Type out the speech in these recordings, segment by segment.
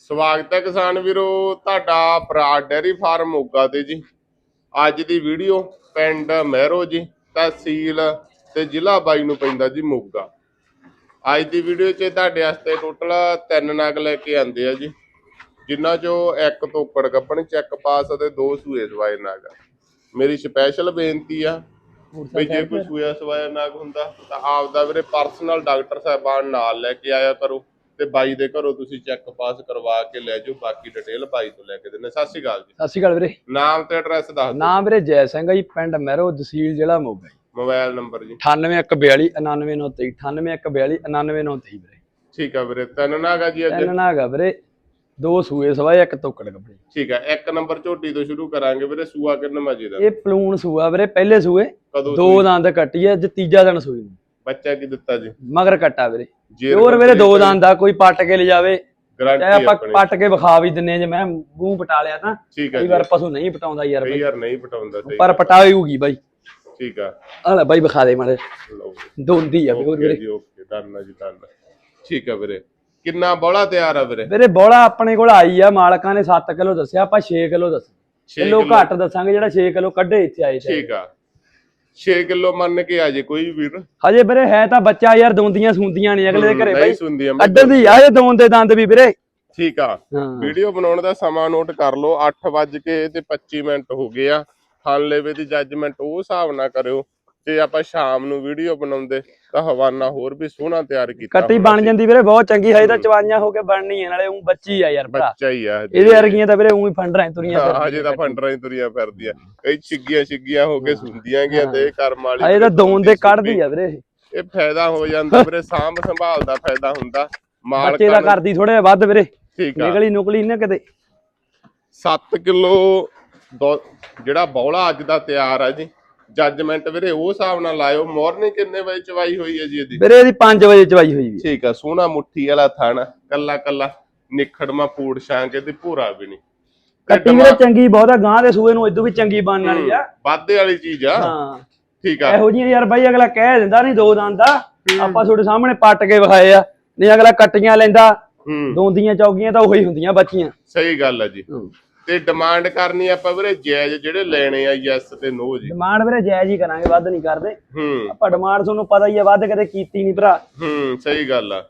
ਸਵਾਗਤ ਹੈ ਕਿਸਾਨ ਵੀਰੋ, ਤੁਹਾਡਾ ਬਰਾੜ ਡੈਰੀ ਫਾਰਮ ਮੋਗਾ ਤੇ ਜੀ। ਅੱਜ ਦੀ ਵੀਡੀਓ ਪਿੰਡ ਮਹਿਰੋ ਜੀ, ਤਹਿਸੀਲ ਤੇ ਜ਼ਿਲ੍ਹਾ ਬਾਈ ਨੂੰ ਪੈਂਦਾ ਜੀ ਮੋਗਾ। ਅੱਜ ਦੀ ਵੀਡੀਓ 'ਚ ਤੁਹਾਡੇ ਵਾਸਤੇ ਟੋਟਲ ਤਿੰਨ ਨਗ ਲੈ ਕੇ ਆਂਦੇ ਆ ਜੀ। ਜਿਨ੍ਹਾਂ 'ਚੋਂ ਇੱਕ ਤੋਕੜ ਕੱਪਣ ਚੈੱਕ ਪਾਸ ਅਤੇ ਦੋ ਸੂਏ ਸਵਾਏ ਨਗ ਮੇਰੀ ਸਪੈਸ਼ਲ ਬੇਨਤੀ ਆ ਵੀ ਜੇ ਕੋਈ ਸੂਆ ਸਵਾਇਆ ਨਗ ਹੁੰਦਾ ਤਾਂ ਆਪ ਦਾ ਵੀਰੇ ਪਰਸਨਲ ਡਾਕਟਰ ਸਾਹਿਬਾਨ ਨਾਲ ਲੈ ਕੇ ਆਇਆ ਕਰੋ। ਤੇ ਬਾਈ ਦੇ ਘਰੋਂ ਤੁਸੀਂ ਚੈੱਕ ਪਾਸ ਕਰਵਾ ਕੇ ਲੈ ਜਾਓ ਬਾਕੀ ਡਿਟੇਲ ਬਾਈ ਤੋਂ ਲੈ ਕੇ ਦਿੰਦੇ ਸਤਿ ਸ਼੍ਰੀ ਅਕਾਲ ਜੀ। ਸਤਿ ਸ਼੍ਰੀ ਅਕਾਲ ਵੀਰੇ। ਨਾਮ ਤੇ ਐਡਰੈਸ ਦੱਸ ਦਿਓ। ਨਾਮ ਵੀਰੇ ਜੈ ਸਿੰਘ ਆ ਜੀ ਪਿੰਡ ਮਹਿਰੋ ਤਹਿਸੀਲ ਜ਼ਿਲ੍ਹਾ ਮੋਗਾ ਜੀ। ਮੋਬਾਈਲ ਨੰਬਰ ਜੀ। 9814 99923 9814 99923 ਵੀਰੇ। ਠੀਕ ਆ ਵੀਰੇ ਤਿੰਨ ਨਾਗਾ ਜੀ ਅੱਜ। ਹੈਗਾ ਵੀਰੇ ਦੋ ਸੂਏ ਸਵਾਏ ਇੱਕ ਤੋਕੜ ਕੱਪੜੇ। ਠੀਕ ਆ ਇੱਕ ਨੰਬਰ ਝੋਟੀ ਤੋਂ ਸ਼ੁਰੂ ਕਰਾਂਗੇ ਵੀਰੇ ਸੂਆ ਕਿੰਨਾ ਮਜੀ ਦਾ? ਇਹ ਪਲੂਣ ਸੂਆ ਵੀਰੇ ਪਹਿਲੇ ਸੂਏ ਕਦੋਂ ਦੋ ਦੰਦ ਕੱਟੀ ਅੱਜ ਤੀਜਾ ਦਿਨ ਸੂਈ ਨੂੰ। ਬੱਚਾ ਕੀ ਦਿੱਤਾ ਜੀ? ਮਗਰ ਕੱਟਾ ਵੀਰੇ। ਜੇਰ ਵੀਰੇ ਦੋ ਦੰਦ ਦਾ ਕੋਈ ਪੱਟ ਕੇ ਲਿਜਾਵੇ। ਚਾਹੇ ਗਾਰੰਟੀ ਆਪਾਂ ਪੱਟ ਕੇ ਵਿਖਾ ਵੀ ਦਿੰਨੇ ਜੇ ਮੈਂ ਮੂੰਹ ਪਟਾ ਲਿਆ ਤਾਂ। ਕਈ ਵਾਰ ਪਸ਼ੂ ਨਹੀਂ ਪਟਾਉਂਦਾ ਯਾਰ ਬਾਈ। ਯਾਰ ਨਹੀਂ ਪਟਾਉਂਦਾ ਸਹੀ ਪਰ ਪਟਾਵੇਗੀ ਬਾਈ। ਠੀਕ ਆ। ਆ ਲੈ ਬਾਈ ਵਿਖਾ ਦੇ ਲਓ ਦੋਂਦੀ ਆ ਵੀਰੇ। ਜੀ ਓਕੇ। ਡਨ ਜੀ ਡਨ ਠੀਕ ਆ ਵੀਰੇ। ਕਿੰਨਾ ਬੋਲਾ ਤਿਆਰ ਆ ਵੀਰੇ? ਵੀਰੇ ਬੋਲਾ ਆਪਣੇ ਕੋਲ ਆਈ ਆ ਮਾਲਕਾਂ ਨੇ 7 ਕਿਲੋ ਦੱਸਿਆ ਆਪਾਂ 6 ਕਿਲੋ ਦੱਸ ਕਿਲੋ ਘੱਟ ਦੱਸਾਂਗੇ ਜਿਹੜਾ 6 ਕਿਲੋ ਕੱਢੇ ਇੱਥੇ ਆਏ ਠੀਕ ਆ। 6 ਕਿਲੋ ਮੰਨ ਕੇ ਆ ਜੇ ਕੋਈ ਵੀਰ। ਹਜੇ ਵੀਰੇ ਹੈ ਤਾਂ ਬੱਚਾ ਯਾਰ ਦੋਂਦੀਆਂ ਸੁੰਦੀਆਂ ਨਹੀਂ ਅਗਲੇ ਦੇ ਘਰੇ ਨਹੀਂ ਮੈਂ ਅੱਡਰ ਦੀ ਆ ਇਹ ਦੋਨ ਦੇ ਦੰਦ ਵੀ ਵੀਰੇ। ਠੀਕ ਆ। ਵੀਡੀਓ ਬਣਾਉਣ ਦਾ ਸਮਾਂ ਨੋਟ ਕਰ ਲਓ 8 ਵੱਜ ਕੇ ਤੇ 25 ਮਿੰਟ ਹੋ ਗਏ ਆ। ਖਾਨ ਲੇਵੇ ਦੀ ਜੱਜਮੈਂਟ ਉਹ ਹਿਸਾਬ ਨਾਲ ਕਰਿਓ। ਜੇ ਆਪਾਂ ਸ਼ਾਮ ਨੂੰ ਵੀਡੀਓ ਬਣਾਉਂਦੇ ਤਾਂ ਹਵਾਨਾ ਹੋਰ ਵੀ ਸੋਹਣਾ ਤਿਆਰ ਕੀਤਾ ਕੱਟੀ ਬਣ। ਜਾਂਦੀ ਵੀਰੇ ਬਹੁਤ ਚੰਗੀ ਹੈ ਤਾਂ ਚਵਾਈਆਂ ਹੋ ਕੇ ਬਣਨੀ ਹੈ ਨਾਲੇ ਉਹ ਬੱਚੀ ਆ ਯਾਰ ਭਰਾ। ਬੱਚਾ ਹੀ ਆ। ਇਹਦੇ ਵਰਗੀਆਂ ਤਾਂ ਵੀਰੇ ਉਹੀ ਫੰਡਰਾਂ ਤੁਰੀਆਂ ਹਾਂ, ਫਿਰਦੀਆਂ। ਹਜੇ ਤਾਂ ਫੰਡਰਾਂ ਹੀ ਤੁਰੀਆਂ ਫਿਰਦੀਆਂ। ਕਈ ਛਿੱਗੀਆਂ ਛਿੱਗੀਆਂ ਹੋ ਕੇ ਸੁੰਦੀਆਂ ਗਿਆ ਤੇ ਕਰਮ ਵਾਲੀ ਹਜੇ ਤਾਂ ਦੋਨ ਦੇ ਕੱਢਦੀ ਆ ਵੀਰੇ ਇਹ। ਫਾਇਦਾ ਹੋ ਜਾਂਦਾ ਵੀਰੇ ਸਾਂਭ ਸੰਭਾਲ ਦਾ ਫਾਇਦਾ ਹੁੰਦਾ। ਮਾਲਕਾਂ ਬੱਚੇ ਦਾ ਕਰਦੀ ਥੋੜੇ ਵੱਧ ਵੀਰੇ। ਠੀਕ ਆ। ਨਿਕਲੀ ਨੁਕਲੀ ਨਾ ਕਿਤੇ। 7 ਕਿਲੋ ਜਿਹੜਾ ਬੌਲਾ ਅੱਜ ਦਾ ਤਿਆਰ ਆ ਜੀ ਜੱਜਮੈਂਟ ਵੀਰੇ ਉਹ ਹਿਸਾਬ ਨਾਲ ਲਾਇਓ। ਮਾਰਨਿੰਗ ਕਿੰਨੇ ਵਜੇ ਚਵਾਈ ਹੋਈ ਹੈ ਜੀ ਇਹਦੀ? ਵੀਰੇ ਇਹਦੀ 5 ਵਜੇ ਚਵਾਈ ਹੋਈ ਵੀ ਠੀਕ ਆ ਸੋਹਣਾ ਮੁੱਠੀ ਵਾਲਾ ਥਣ ਕੱਲਾ ਕੱਲਾ ਨਿਖੜਮਾ ਪੂੜ ਛਾਂਕ ਇਹਦੀ ਭੂਰਾ ਵੀ ਨਹੀਂ। ਕੱਟੀ ਵੀਰੇ ਚੰਗੀ ਬਹੁਤ ਆ ਗਾਂ ਦੇ ਸੂਏ ਨੂੰ ਇਦੋਂ ਵੀ ਚੰਗੀ ਬਣਨ ਵਾਲੀ ਆ। ਵਾਧੇ ਵਾਲੀ ਚੀਜ਼ ਆ। ਹਾਂ। ਠੀਕ ਆ। ਇਹੋ ਜਿਹੀਆਂ ਯਾਰ ਬਾਈ ਅਗਲਾ ਕਹਿ ਦਿੰਦਾ ਨਹੀਂ ਦੋ ਦੰਦ ਦਾ। ਆਪਾਂ ਤੁਹਾਡੇ ਸਾਹਮਣੇ ਪੱਟ ਕੇ ਵਿਖਾਏ ਆ। ਨਹੀਂ ਅਗਲਾ ਕੱਟੀਆਂ ਲੈਂਦਾ। ਹੂੰ। ਦੋਂਦੀਆਂ ਚੌਕੀਆਂ ਤਾਂ ਉਹੀ ਹੁੰਦੀਆਂ ਬੱਚੀਆਂ। ਸਹੀ ਗੱਲ ਆ ਜੀ। ਤੇ ਡਿਮਾਂਡ ਕਰਨੀ ਆਪਾਂ ਵੀਰੇ ਜਾਇਜ਼ ਜਿਹੜੇ ਲੈਣੇ ਆ ਯੈਸ ਤੇ ਨੋ ਜੀ। ਡਿਮਾਂਡ ਵੀਰੇ ਜਾਇਜ਼ ਹੀ ਕਰਾਂਗੇ ਵੱਧ ਨਹੀਂ ਕਰਦੇ। ਹੂੰ। ਆਪਾਂ ਡਿਮਾਂਡ ਤੁਹਾਨੂੰ ਪਤਾ ਹੀ ਆ ਵੱਧ ਕਦੇ ਕੀਤੀ ਨਹੀਂ ਭਰਾ। ਹੂੰ ਸਹੀ ਗੱਲ ਆ।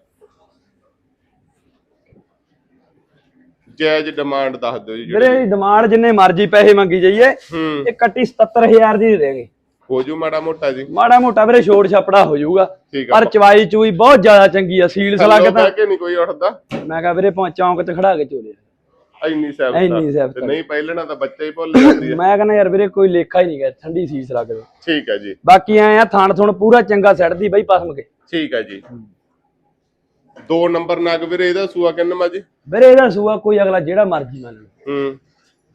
ਜਾਇਜ਼ ਡਿਮਾਂਡ ਦੱਸ ਦਿਓ ਜੀ ਵੀਰੇ ਡਿਮਾਂਡ ਜਿੰਨੇ ਮਰਜ਼ੀ ਪੈਸੇ ਮੰਗੀ ਜਾਈਏ ਇਹ ਕੱਟੀ 77000 ਦੀ ਦੇ ਦੇਗੇ। ਹੋ ਜੂ ਮਾੜਾ ਮੋਟਾ ਜੀ। ਮਾੜਾ ਮੋਟਾ ਵੀਰੇ ਛੋੜ ਛਪੜਾ ਹੋ ਜਾਊਗਾ। ਪਰ ਚਵਾਈ ਚੂਈ ਬਹੁਤ ਜ਼ਿਆਦਾ ਚੰਗੀ ਆ ਸੀਲ ਸਲਾਗ ਥੱਲੋਂ ਤਾਂ ਬਹਿ ਕੇ ਨਹੀਂ ਕੋਈ ਉੱਠਦਾ। ਮੈਂ ਕਹਾਂ ਵੀਰੇ ਚੌਂਕ ਤੇ ਖੜਾ ਕੇ ਚੋਲੇ ਇੰਨੀ ਸੈਫ ਇੰਨੀ ਸੈਫ ਤੇ ਨਹੀਂ ਪਹਿਲਣਾ ਤਾਂ ਬੱਚਾ ਹੀ ਭੁੱਲ ਜਾਂਦੀ ਹੈ ਮੈਂ ਕਹਿੰਦਾ ਯਾਰ ਵੀਰੇ ਕੋਈ ਲੇਖਾ ਹੀ ਨਹੀਂ ਗਿਆ ਠੰਡੀ ਸੀਸ ਲੱਗਦਾ ਠੀਕ ਹੈ ਜੀ। ਬਾਕੀ ਐ ਆ ਥਾਣ ਥੁਣ ਪੂਰਾ ਚੰਗਾ ਸੈੱਟਦੀ ਬਈ ਪਸਮ ਕੇ। ਠੀਕ ਹੈ ਜੀ। ਦੋ ਨੰਬਰ ਨਗ ਵੀਰੇ ਇਹਦਾ ਸੂਆ ਕਿੰਨਾ ਜੀ? ਵੀਰੇ ਇਹਦਾ ਸੂਆ ਕੋਈ ਅਗਲਾ ਜਿਹੜਾ ਮਰਜ਼ੀ ਮੰਨ ਲਓ। ਹੂੰ।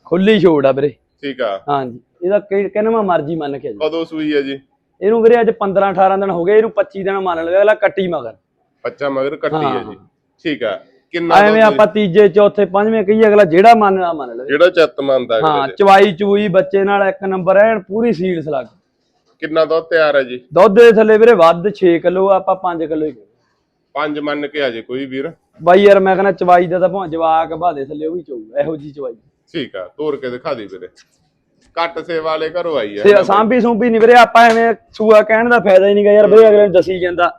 ਖੁੱਲੀ ਛੋੜ ਆ ਵੀਰੇ। ਠੀਕ ਆ। ਹਾਂਜੀ ਇਹਦਾ ਕਿੰਨਵਾ ਮਰਜ਼ੀ ਮੰਨ ਕੇ ਜੀ ਕਦੋਂ ਸੂਈ ਹੈ ਜੀ? ਇਹਨੂੰ ਵੀਰੇ ਅੱਜ 15 18 ਦਿਨ ਹੋ ਗਏ ਇਹਨੂੰ 25 ਦਿਨ ਮੰਨ ਲਵੇ ਅਗਲਾ ਕੱਟੀ ਮਗਰ। ਬੱਚਾ ਮਗਰ ਕੱਟੀ ਹੈ। ਜੀ। ਠੀਕ ਆ। ਕਿੰਨਾ ਐਵੇਂ ਆਪਾਂ ਤੀਜੇ ਚੌਥੇ ਪੰਜਵੇਂ ਕਹੀਏ ਅਗਲਾ ਜਿਹੜਾ ਮੰਨਣਾ ਮੰਨ ਲਵੇ ਜਿਹੜਾ ਚਿੱਤ ਮੰਨਦਾ ਹਾਂ ਚਵਾਈ ਚੂਈ ਬੱਚੇ ਨਾਲ ਇੱਕ ਨੰਬਰ ਐ ਪੂਰੀ ਸੀਲ ਸਲੱਗ। ਕਿੰਨਾ ਦੁੱਧ ਤਿਆਰ ਹੈ ਜੀ? ਦੁੱਧ ਦੇ ਥੱਲੇ ਵੀਰੇ ਵੱਧ 6 ਕਿਲੋ ਆਪਾਂ 5 ਕਿਲੋ ਹੀ ਪੰਜ ਮੰਨ ਕੇ ਆ ਜੇ ਕੋਈ ਵੀਰ। ਬਾਈ ਯਾਰ ਮੈਂ ਕਹਿੰਦਾ ਚਵਾਈ ਦਾ ਤਾਂ ਭਾਂ ਜਵਾਕ ਬਾਦੇ ਥੱਲੇ ਉਹ ਵੀ ਚੋਊ ਇਹੋ ਜੀ ਚਵਾਈ। ਠੀਕ ਆ ਤੋਰ ਕੇ ਦਿਖਾ ਦੇ ਵੀਰੇ। ਕੱਟ ਸੇਵਾ ਵਾਲੇ ਘਰੋਂ ਆਈ ਤੇ ਸਾਂਭੀ ਸੂੰਭੀ ਨਹੀਂ ਵੀਰੇ ਆਪਾਂ ਐਵੇਂ ਸੂਆ ਕਹਿਣ ਦਾ ਫਾਇਦਾ ਹੀ ਨਹੀਂਗਾ ਯਾਰ ਵੀਰੇ ਅਗਲੇ ਨੂੰ ਦੱਸੀ ਜਾਂਦਾ।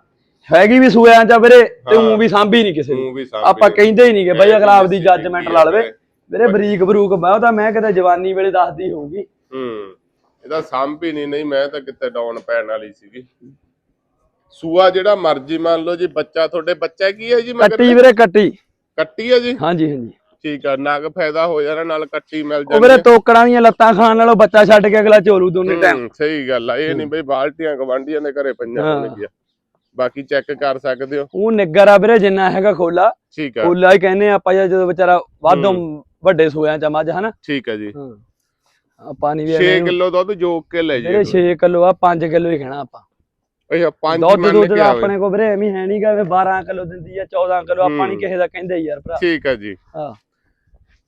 ਹੈਗੀ ਵੀ ਸੂਇਆਂ ਚ ਵੀਰੇ ਤੇ ਉਹ ਵੀ ਸਾਂਭੀ ਨਹੀਂ ਕਿਸੇ ਨੂੰ ਵੀ ਸਾਂਭ ਆਪਾਂ ਕਹਿੰਦੇ ਹੀ ਨਹੀਂਗੇ ਬਈ ਅਗਲਾ ਆਪਦੀ ਜੱਜਮੈਂਟ ਲਾ ਲਵੇ ਵੀਰੇ। ਬਰੀਕ ਬਰੂਕ ਮੈਂ ਉਹ ਤਾਂ ਮੈਂ ਕਿਤੇ ਜਵਾਨੀ ਵੇਲੇ ਦੱਸਦੀ ਹੋਊਗੀ। ਹੂੰ ਇਹਦਾ ਸਾਂਭੀ ਨਹੀਂ ਨਹੀਂ ਮੈਂ ਤਾਂ ਕਿਤੇ ਡਾਊਨ ਪੈਣ ਵਾਲੀ ਸੀਗੀ। ਸੂਆ ਜਿਹੜਾ ਮਰਜ਼ੀ ਮੰਨ ਲਓ ਜੀ ਬੱਚਾ ਤੁਹਾਡੇ ਬੱਚਾ ਕੀ ਹੈ ਜੀ ਮਗਰ ਕੱਟੀ ਵੀਰੇ ਕੱਟੀ। ਕੱਟੀ ਹੈ ਜੀ? ਹਾਂਜੀ ਹਾਂਜੀ। ਠੀਕ ਆ ਨਗ ਫਾਇਦਾ ਹੋ ਜਾਣਾ ਨਾਲ ਕੱਟੀ ਮਿਲ ਉਹ ਵੀਰੇ ਜਾਂਦੀ ਤੋਕੜਾਂ ਦੀਆਂ ਲੱਤਾਂ ਖਾਣ ਨਾਲੋਂ ਬੱਚਾ ਛੱਡ ਕੇ ਅਗਲਾ ਝੋਲੂ ਦੋਨੇ ਟਾਈਮ ਸਹੀ ਗੱਲ ਆ ਇਹ ਨਹੀਂ ਬਈ ਬਾਲਟੀਆਂ ਗਵਾਂਡੀਆਂ ਦੇ ਘਰੇ ਹਾਂ। ਹੋਣਗੀਆਂ ਬਾਕੀ ਚੈੱਕ ਕਰ ਸਕਦੇ ਹੋ। ਉਹ ਨਿੱਗਰ ਆ ਵੀਰੇ ਜਿੰਨਾ ਹੈਗਾ ਖੋਲਾ। ਠੀਕ ਆ। ਖੋਲਾ ਹੀ ਕਹਿੰਦੇ ਆਪਾਂ ਜਦੋਂ ਵਿਚਾਰਾ ਵਾਧੋਂ ਵੱਡੇ ਸੋਇਆਂ ਚ ਮੱਝ ਹਨਾ? ਠੀਕ ਆ ਜੀ। ਹਾਂ। ਆਪਾਂ ਨਹੀਂ ਵੀ 6 ਐਵੇਂ ਕਿਲੋ ਦੁੱਧ ਜੋਕ ਕੇ ਲੈ ਵੀਰੇ ਜੀ 6 ਕਿਲੋ ਆ 5 ਕਿਲੋ ਹੀ ਖਾਣਾ ਆਪਾਂ। ਅੱਛਾ ਮੰਨ ਕੇ ਆਪਣੇ ਕੋ ਵੀਰੇ ਐਵੇਂ ਹੈ ਨਹੀਂਗਾ ਵੀ 12 ਕਿਲੋ ਦਿੰਦੀ ਆ 14 ਕਿਲੋ ਆਪਾਂ ਨਹੀਂ। ਕਿਸੇ ਦਾ ਕਹਿੰਦੇ ਯਾਰ ਭਰਾ। ਠੀਕ ਆ ਜੀ। ਹਾਂ।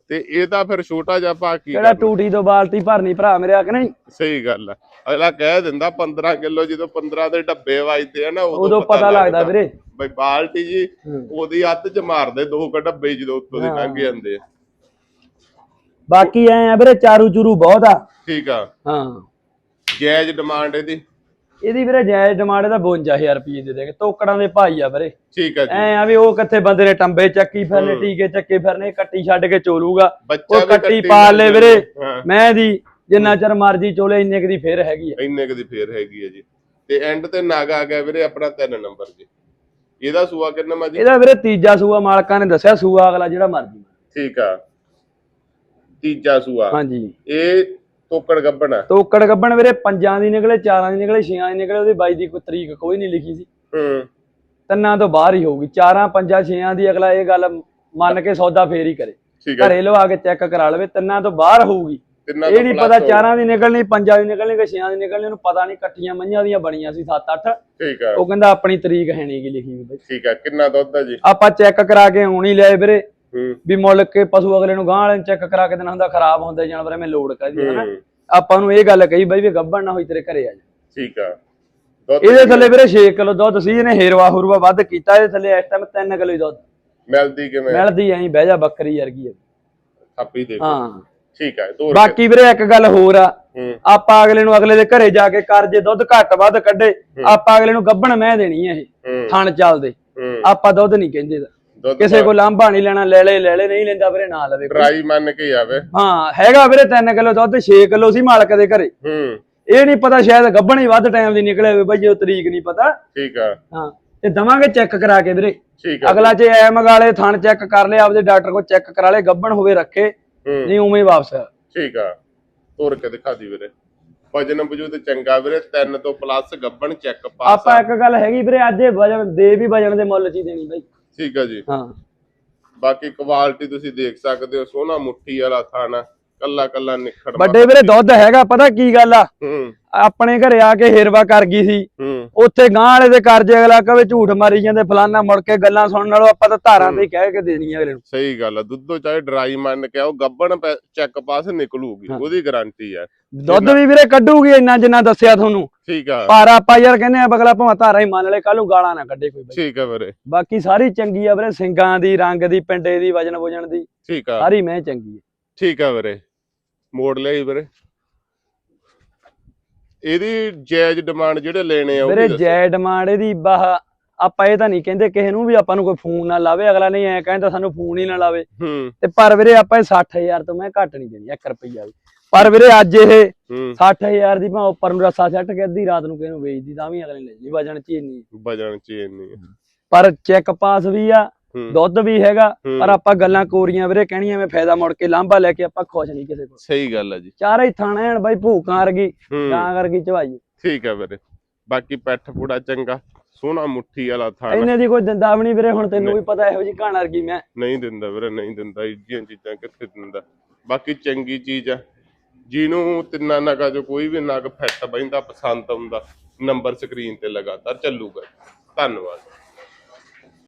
ਤੇ ਇਹ ਤਾਂ ਫਿਰ ਛੋਟਾ ਜਿਹਾ ਪਾ ਕੀ ਕਿਹੜਾ ਟੂਟੀ ਤੋਂ ਬਾਲਟੀ ਭਰਨੀ ਭਰਾ ਮੇਰੇ ਆ ਕਿ ਨਹੀਂ? ਸਹੀ ਗੱਲ ਆ। ਅਗਲਾ ਕਹਿ ਦਿੰਦਾ 15 ਕਿਲੋ ਜਦੋਂ 15 ਦੇ ਡੱਬੇ ਵੱਜਦੇ ਆ ਨਾ ਉਦੋਂ ਪਤਾ ਲੱਗਦਾ ਵੀਰੇ। ਬਈ ਬਾਲਟੀ ਜੀ। ਉਹਦੀ ਅੱਧ ਚ ਮਾਰਦੇ ਦੋ ਕ ਡੱਬੇ ਜਦੋਂ ਉੱਤੋਂ ਦੀ। ਲੰਘ ਜਾਂਦੇ ਆ। ਬਾਕੀ ਐ ਆ ਵੀਰੇ ਚਾਰੂ ਚੂਰੂ ਬਹੁਤ ਆ। ਠੀਕ ਆ। ਹਾਂ। ਜਾਇਜ਼ ਡਿਮਾਂਡ ਇਹਦੀ। ਇਹਦੀ ਵੀਰੇ ਜਾਇਜ਼ ਡਿਮਾਂਡ ਦਾ 52000 ਰੁਪਏ ਦੇ ਦੇਗੇ ਤੋਕੜਾਂ ਦੇ ਭਾਈ ਆ ਵੀਰੇ। ਠੀਕ ਆ ਜੀ। ਐ ਆ ਵੀ ਉਹ ਕਿੱਥੇ ਬੰਦੇ ਨੇ ਟੰਬੇ ਚੱਕੀ ਫਿਰਨੇ ਟੀਕੇ ਚੱਕੇ ਫਿਰਨੇ ਕੱਟੀ ਛੱਡ ਕੇ ਚੋਲੂਗਾ। ਉਹ ਕੱਟੀ ਪਾਲ ਲੈ ਵੀਰੇ। ਹਾਂ। ਮੈਂ ਦੀ ਜਿੰਨਾ ਚਿਰ ਮਰਜ਼ੀ ਚੋਲੇ ਇੰਨੇ ਕੁ ਦੀ ਫੇਰ ਹੈਗੀ ਆ। ਇੰਨੇ ਕਦੀ ਫੇਰ ਹੈਗੀ ਆ ਜੀ। ਤੇ ਐਂਡ ਤੇ ਨਾਗ ਆ ਗਿਆ ਵੀਰੇ ਆਪਣਾ 3 ਨੰਬਰ ਜੀ। ਇਹਦਾ ਸੂਆ ਕਿੰਨਾ ਮਾ ਜੀ ਇਹਦਾ ਵੀਰੇ ਤੀਜਾ ਸੂਆ ਮਾਲਕਾਂ ਨੇ ਦੱਸਿਆ ਸੂਆ ਅਗਲਾ ਜਿਹੜਾ ਮਰਜ਼ੀ। ਠੀਕ ਆ। ਤੀਜਾ ਸੂਆ। ਹਾਂਜੀ। ਇਹ ਤੋਕੜ ਗੱਬਣਾ ਤੋਕੜ ਗੱਬਣ ਵੀਰੇ ਪੰਜਾਂ ਦੀ ਨਿਕਲੇ ਚਾਰਾਂ ਦੀ ਨਿਕਲੇ ਛੇਆਂ ਦੀ ਨਿਕਲੇ ਉਹਦੀ ਬਾਈ ਦੀ ਕੋਈ ਤਰੀਕ ਕੋਈ ਨਹੀਂ ਲਿਖੀ ਸੀ। ਹੂੰ। ਤਿੰਨਾਂ ਤੋਂ ਬਾਹਰ ਹੀ ਹੋਊਗੀ। ਚਾਰਾਂ ਪੰਜਾਂ ਛੇਆਂ ਦੀ ਅਗਲਾ ਇਹ ਗੱਲ ਮੰਨ ਕੇ ਸੌਦਾ ਫੇਰ ਹੀ ਕਰੇ। ਘਰੇ ਲਵਾ ਕੇ ਚੈੱਕ ਕਰਾ ਲਵੇ ਤਿੰਨਾਂ ਤੋਂ ਬਾਹਰ ਹੋਊਗੀ। ਇਹ ਨਹੀਂ ਪਤਾ। ਚਾਰਾਂ ਦੀ ਨਿਕਲਣੀ ਪੰਜਾਂ ਦੀ ਨਿਕਲਣੀ ਕਿ ਛੇਆਂ ਦੀ ਨਿਕਲਣੀ ਉਹਨੂੰ ਪਤਾ ਨਹੀਂ ਇਕੱਠੀਆਂ ਮਈਆਂ ਦੀਆਂ ਬਣੀਆਂ ਸੀ 7-8 ਠੀਕ ਆ। ਉਹ ਕਹਿੰਦਾ ਆਪਣੀ ਤਰੀਕ ਹੈ ਨਹੀਂ ਗੀ ਲਿਖੀ ਵੀ ਬਈ। ਠੀਕ ਆ ਕਿੰਨਾ ਦੁੱਧ ਆ ਜੀ? ਆਪਾਂ ਚੈੱਕ ਕਰਾ ਕੇ ਹੁਣ ਹੀ ਲਿਆਏ ਵੀਰੇ। ਹੂੰ ਵੀ ਮੁੱਲ ਕੇ ਪਸ਼ੂ ਅਗਲੇ ਨੂੰ ਗਾਂ ਵਾਲੇ ਨੂੰ ਚੈੱਕ ਕਰਾ ਕੇ ਦੇਣਾ ਹੁੰਦਾ ਖਰਾਬ ਹੁੰਦੇ ਜਾਨਵਰ ਐਵੇਂ ਲੋਡ ਕਰਦੀ ਹੈ ਨਾ? ਆਪਾਂ ਨੂੰ ਇਹ ਗੱਲ ਕਹੀ ਬਈ ਵੀ ਗੱਭਣ ਨਾ ਹੋਈ ਤੇਰੇ ਘਰੇ ਆ ਜਾ। ਠੀਕ ਆ। ਇਹਦੇ ਥੱਲੇ ਵੀਰੇ 6 ਕਿਲੋ ਦੁੱਧ ਸੀ ਇਹਨੇ ਹੇਰਵਾ ਹੁਰਵਾ ਵੱਧ ਕੀਤਾ ਇਹਦੇ ਥੱਲੇ ਇਸ ਟਾਈਮ 3 ਕਿਲੋ ਦੁੱਧ। ਮਿਲਦੀ ਕਿਵੇਂ? ਮਿਲਦੀ ਐਂ ਬਹਿ ਜਾ ਬੱਕਰੀ ਵਰਗੀ ਥਾਪੀ ਦੇ ਹਾਂ। ਠੀਕ ਆ ਕੇ ਬਾਕੀ ਵੀਰੇ ਇੱਕ ਗੱਲ ਹੋਰ ਆ ਆਪਾਂ ਅਗਲੇ ਨੂੰ ਅਗਲੇ ਦੇ ਘਰੇ ਜਾ ਕੇ ਕਰ ਜੇ ਦੁੱਧ ਘੱਟ ਵੱਧ ਕੱਢੇ ਆਪਾਂ ਅਗਲੇ ਨੂੰ ਗੱਭਣ ਮੈਂ ਦੇਣੀ ਹੈ ਇਹ ਥਣ ਚੱਲਦੇ ਆਪਾਂ ਦੁੱਧ ਨਹੀਂ ਕਹਿੰਦੇ ਦਾ ਦੁੱਧ ਕਿਸੇ ਕੋ ਲਾਂਭਾ ਨਹੀਂ ਲੈਣਾ ਲੈ ਲੈ ਲੈ ਲੈ ਨਹੀਂ ਲੈਂਦਾ ਵੀਰੇ ਨਾ ਲਵੇ। ਡਰਾਈ ਮੰਨ ਕੇ ਆਵੇ ਹਾਂ ਹੈਗਾ ਵੀਰੇ 3 ਕਿਲੋ ਦੁੱਧ 6 ਕਿਲੋ ਸੀ ਮਾਲਕ ਦੇ ਘਰੇ। ਹੂੰ। ਇਹ ਨਹੀਂ ਪਤਾ ਸ਼ਾਇਦ ਗੱਭਣ ਹੀ ਵੱਧ ਟਾਈਮ ਦੀ ਨਿਕਲੇ ਹੋਵੇ ਬਈ ਉਹ ਤਰੀਕ ਨਹੀਂ ਪਤਾ। ਠੀਕ ਆ। ਹਾਂ ਤੇ ਦਵਾਂਗੇ ਚੈੱਕ ਕਰਾ ਕੇ ਵੀਰੇ। ਠੀਕ ਆ। ਅਗਲਾ ਜੇ ਐ ਮਗਾਲੇ ਥਣ ਚੈੱਕ ਕਰ ਲਿਆ ਆਪਦੇ ਡਾਕਟਰ ਕੋਲ ਚੈੱਕ ਕਰਾ ਲੇ ਗੱਭਣ ਹੋਵੇ ਰੱਖੇ ਨਹੀਂ ਉਵੇਂ ਹੀ ਵਾਪਸ ਠੀਕ ਆ। ਤੋਰ ਕੇ ਦਿਖਾ ਦੀ ਵੀਰੇ। ਵਜਨ ਵਜੂਦ ਚੰਗਾ ਵੀਰੇ 3 ਤੋਂ ਪਲੱਸ ਗੱਬਣ ਚੈੱਕ ਪਾਸ ਆਪਾਂ ਇੱਕ ਗੱਲ ਹੈਗੀ ਵੀਰੇ ਅੱਜ ਇਹ ਵਜਨ ਦੇ ਵੀ ਵਜਨ ਦੇ ਮੁੱਲ ਚ ਹੀ ਦੇਣੀ ਬਾਈ। ਠੀਕ ਆ ਜੀ। ਹਾਂ। ਬਾਕੀ ਕੁਆਲਿਟੀ ਤੁਸੀਂ ਦੇਖ ਸਕਦੇ ਹੋ ਸੋਹਣਾ ਮੁੱਠੀ ਵਾਲਾ ਥਾਣਾ ਕੱਲਾ ਕੱਲਾ ਨਿਖੜ ਵੱਡੇ ਵੀਰੇ ਦੁੱਧ ਹੈਗਾ ਪਤਾ ਕੀ ਗੱਲ ਆ? ਹੂੰ। ਆਪਣੇ ਘਰੇ ਆ ਕੇ ਹੇਰਵਾ ਕਰ ਗਈ ਸੀ। ਉੱਥੇ ਗਾਂ ਵਾਲੇ ਦੇ ਕਰਜੇ ਅਗਲਾ ਕਵੇ ਝੂਠ ਮਾਰੀ ਜਾਂਦੇ ਫਲਾਨਾ ਮੁੜ ਕੇ ਗੱਲਾਂ ਸੁਣਨ ਨਾਲੋਂ ਆਪਾਂ ਤਾਂ ਧਾਰਾਂ ਤੇ ਕਹਿ ਕੇ ਦੇਣੀ ਅਗਲੇ ਨੂੰ। ਸਹੀ ਗੱਲ ਆ ਦੁੱਧੋ ਚਾਹੇ ਡਰਾਈ ਮੰਨ ਕੇ ਆਓ ਗੱਬਣ ਚੈੱਕ ਪਾਸ ਨਿਕਲੂਗੀ ਉਹਦੀ ਗਾਰੰਟੀ ਆ। ਦੁੱਧ ਵੀ ਵੀਰੇ ਕੱਢੂਗੀ ਇੰਨਾ ਜਿੰਨਾ ਦੱਸਿਆ ਤੁਹਾਨੂੰ। ਠੀਕ ਆ। ਪਰ ਆਪਾਂ ਯਾਰ ਕਹਿੰਦੇ ਆ ਬਗਲਾ ਭਾਵੇਂ ਧਾਰਾ ਹੀ ਮੰਨ ਲੈ ਕੱਲ ਨੂੰ ਗਾਲਾਂ ਨਾ ਕੱਢੇ ਕੋਈ ਠੀਕ ਆ ਵੀਰੇ। ਬਾਕੀ ਸਾਰੀ ਚੰਗੀ ਆ ਵੀਰੇ ਸਿੰਗਾਂ ਦੀ ਰੰਗ ਦੀ ਪਿੰਡੇ ਦੀ ਵਜਨ ਵਜਨ ਦੀ। ਠੀਕ ਆ। ਸਾਰੀ ਮੈਂ ਚੰਗੀ ਆ। ਠੀਕ ਆ ਵੀਰੇ। ਮੋੜ ਜੀ ਵੀਰੇ। ਇਹਦੀ ਜਾਇਜ਼ ਡਿਮਾਂਡ ਜਿਹੜੇ ਲੈਣੇ ਆ ਉਹ ਵੀਰੇ ਵੀ ਦੱਸੋ। ਜੈ ਡਿਮਾਂਡ ਇਹਦੀ ਬਾਹ ਆਪਾਂ ਇਹ ਤਾਂ ਨਹੀਂ ਕਹਿੰਦੇ ਕਿਸੇ ਨੂੰ ਵੀ ਆਪਾਂ ਨੂੰ ਕੋਈ ਫੋਨ ਨਾ ਲਾਵੇ ਅਗਲਾ ਨਹੀਂ ਐ ਕਹਿੰਦਾ ਸਾਨੂੰ ਫੋਨ ਹੀ ਨਾ ਲਾਵੇ। ਤੇ ਪਰ ਵੀਰੇ ਆਪਾਂ ਇਹ 60000 ਤੋਂ ਮੈਂ ਘੱਟ ਨਹੀਂ ਦੇਣੀ 1 ਰੁਪਈਆ ਵੀ। ਪਰ ਵੀਰੇ ਅੱਜ ਇਹ ਹੂੰ। 60000 ਦੀ ਭਾਵੇਂ ਉੱਪਰ ਨੂੰ ਰੱਸਾ ਸੱਟ ਕੇ ਅੱਧੀ ਰਾਤ ਨੂੰ ਕਿਸੇ ਨੂੰ ਵੇਚਦੀ ਤਾਂ ਵੀ ਅਗਲੇ ਲੈ ਲਈ ਵਜਨ ਚ ਇੰਨੀ ਵਜਣ ਚ ਇੰਨੀ। ਪਰ ਚੈੱਕ ਪਾਸ ਵੀ ਆ ਦੁੱਧ ਵੀ ਹੈਗਾ। ਪਰ ਆਪਾਂ ਗੱਲਾਂ ਕੋਰੀਆਂ ਵੀਰੇ ਕਹਿਣੀਆਂ ਮੈਂ ਫਾਇਦਾ ਮੁੜ ਕੇ ਲਾਂਭਾ ਲੈ ਕੇ ਆਪਾਂ ਖੁਸ਼ ਨਹੀਂ ਕਿਸੇ ਕੋਲ। ਸਹੀ ਗੱਲ ਆ ਜੀ। ਚਾਰੇ ਹੀ ਥਾਣੇ ਹਨ ਬਾਈ ਭੂਕਾਂ ਵਰਗੀ ਕਾਂ ਵਰਗੀ ਚਵਾਈ ਠੀਕ ਆ ਵੀਰੇ। ਬਾਕੀ ਪੈਠ ਪੂੜਾ ਚੰਗਾ ਸੋਹਣਾ ਮੁੱਠੀ ਵਾਲਾ ਥਾਣਾ। ਇਹਨੇ ਦੀ ਕੋਈ ਦਿੰਦਾ ਵੀ ਨਹੀਂ ਵੀਰੇ ਹੁਣ ਤੈਨੂੰ ਵੀ ਪਤਾ ਇਹੋ ਜੀ ਕਹਾਣ ਵਰਗੀ ਮੈਂ। ਨਹੀਂ ਦਿੰਦਾ ਵੀਰੇ ਨਹੀਂ ਦਿੰਦਾ ਇੱਜੀਆਂ ਚੀਜ਼ਾਂ ਕਿੱਥੇ ਦਿੰਦਾ। ਬਾਕੀ ਚੰਗੀ ਚੀਜ਼ ਆ ਜਿਹਨੂੰ ਤਿੰਨਾਂ ਨਗਾਂ ਚੋਂ ਕੋਈ ਵੀ ਨਗ ਫਿੱਟ ਬੈਂਦਾ ਪਸੰਦ ਆਉਂਦਾ ਨੰਬਰ ਸਕਰੀਨ ਤੇ ਲਗਾਤਾਰ ਚੱਲੂਗਾ। ਧੰਨਵਾਦ।